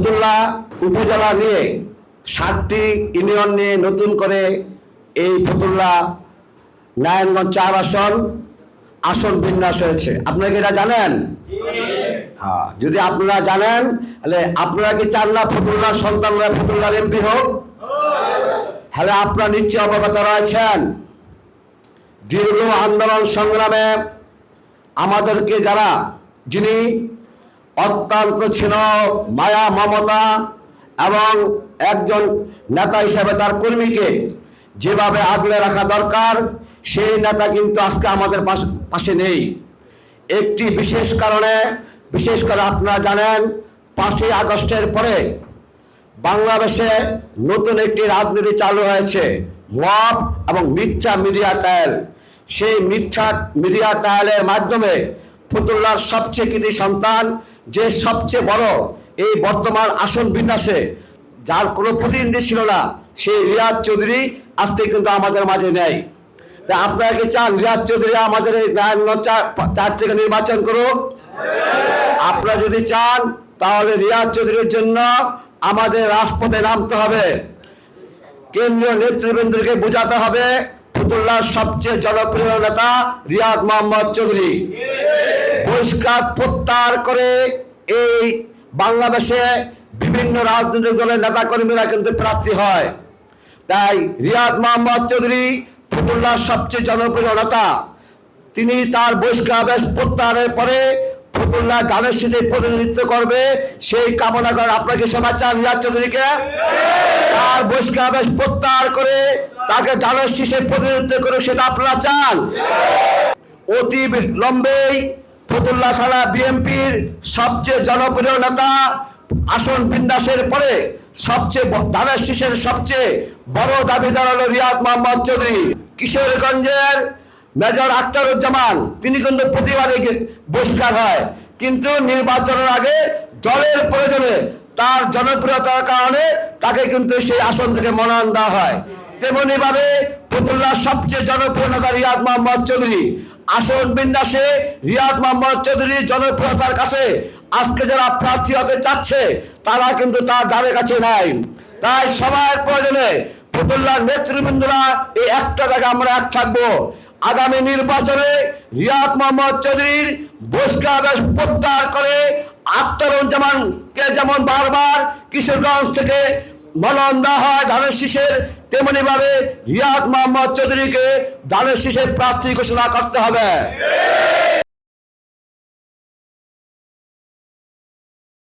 ফতুল্লা উপজেলা নিয়ে সাতটি ইউনিয়ন নিয়ে নতুন করে এই ফতুল্লা নারায়ণগঞ্জ চার আসন আসন বিন্যাস হয়েছে। আপনারা কি এটা জানেন? হ্যাঁ যদি আপনারা জানেন, তাহলে আপনারা কি চান না ফতুল্লার সন্তানরা ফতুল্লার এমপি হোক? হ্যালো আপনারা নিশ্চয় অবগত রয়েছেন। দীর্ঘ আন্দোলন সংগ্রামে আমাদেরকে যারা, যিনি অত্যন্ত ছিল মায়া, মমতা এবং একজন নেতা হিসেবে তার কর্মীকে যেভাবে আগলে রাখা দরকার, সেই নেতা কিন্তু আজকে আমাদের পাশ- নেই। একটি বিশেষ কারণে, বিশেষ করে আপনারা জানেন, পাঁচই আগস্টের পরে বাংলাদেশে নতুন একটি রাজনীতি চালু হয়েছে, মব এবং মিথ্যা মিডিয়া ট্রায়াল। সেই মিথ্যা মিডিয়া টায়ালের মাধ্যমে ফতুল্লার সবচেয়ে কৃতি সন্তান যে সবচেয়ে বড় এই বর্তমান আসন বিন্যাসে, যার কোনো প্রতিনিধি ছিল না, সেই রিয়াজ চৌধুরী আজকে কিন্তু আমাদের মাঝে নেই। তা আপনারা কি চান রিয়াজ চৌধুরী আমাদের এই নারায়ণগঞ্জ চার চার থেকে নির্বাচন করুক? আপনারা যদি চান, তাহলে রিয়াজ চৌধুরীর জন্য আমাদের রাজপথে নামতে হবে। কেন্দ্রীয় নেতৃবৃন্দকে বোঝাতে হবে। ফতুল্লার সবচেয়ে জনপ্রিয় নেতা রিয়াদ মোহাম্মদ চৌধুরী। বহিষ্কার প্রত্যাহার করে এই বাংলাদেশে বিভিন্ন রাজনৈতিক দলের নেতাকর্মীরা কিন্তু প্রার্থী হয়। তাই রিয়াদ মোহাম্মদ চৌধুরী ফতুল্লার সবচেয়ে জনপ্রিয় নেতা। তিনি তার বহিষ্কার প্রত্যাহারের পরে ফতুল্লাহ গানের সাথে প্রতিনিধিত্ব করবে। সেই কামনা করে আপনাকে সবাই চান রিয়াদ চৌধুরীকে তার বহিষ্কার আদেশ প্রত্যাহার করে তাকে গানের শীষে প্রতিনিধিত্ব করে সেটা আপনারা চান। অতি লম্বেই ফতুল্লা থানা বিএনপির সবচেয়ে জনপ্রিয় নেতা আসন বিন্যাসের পরে সবচেয়ে ধানের শীষের সবচেয়ে বড় দাবিদার হল রিয়াদ মোহাম্মদ চৌধুরী। কিশোরগঞ্জের মেজর আখতারুজ্জামান, তিনি কিন্তু প্রতিবারে বহিষ্কার হয়। কিন্তু নির্বাচনের আগে দলের প্রয়োজনে তার জনপ্রিয়তার কারণে তাকে কিন্তু সেই আসন থেকে মনোনয়ন দেওয়া হয়। তেমনি ভাবে ফতুল্লার সবচেয়ে জনপ্রিয় নেতা রিয়াদ মোহাম্মদ চৌধুরী, আসন বিন্যাসে রিয়াদ মোহাম্মদ চৌধুরীর জনপ্রিয়তার কাছে আজকে যারা প্রার্থী হতে চাচ্ছে, তারা কিন্তু তার দ্বারের কাছে নাই। তাই সবার প্রয়োজনে ফতুল্লার নেতৃবৃন্দরা এই একটা জায়গায় আমরা এক থাকব। আগামী নির্বাচনে রিয়াদ মোহাম্মদ চৌধুরীর বহিষ্কার প্রত্যাহার করে আখতারুজ্জামানকে যেমন বারবার কিশোরগঞ্জ থেকে মনোনয়ন দেওয়া হয় ধানের শীষের তেমনি ভাবে রিয়াদ মোহাম্মদ চৌধুরীকে ধানের শীষের প্রার্থী ঘোষণা করতে হবে।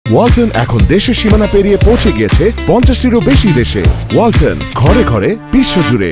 ওয়ালটন এখন দেশের সীমানা পেরিয়ে পৌঁছে গিয়েছে পঞ্চাশটিরও বেশি দেশে। ওয়ালটন ঘরে ঘরে বিশ্বজুড়ে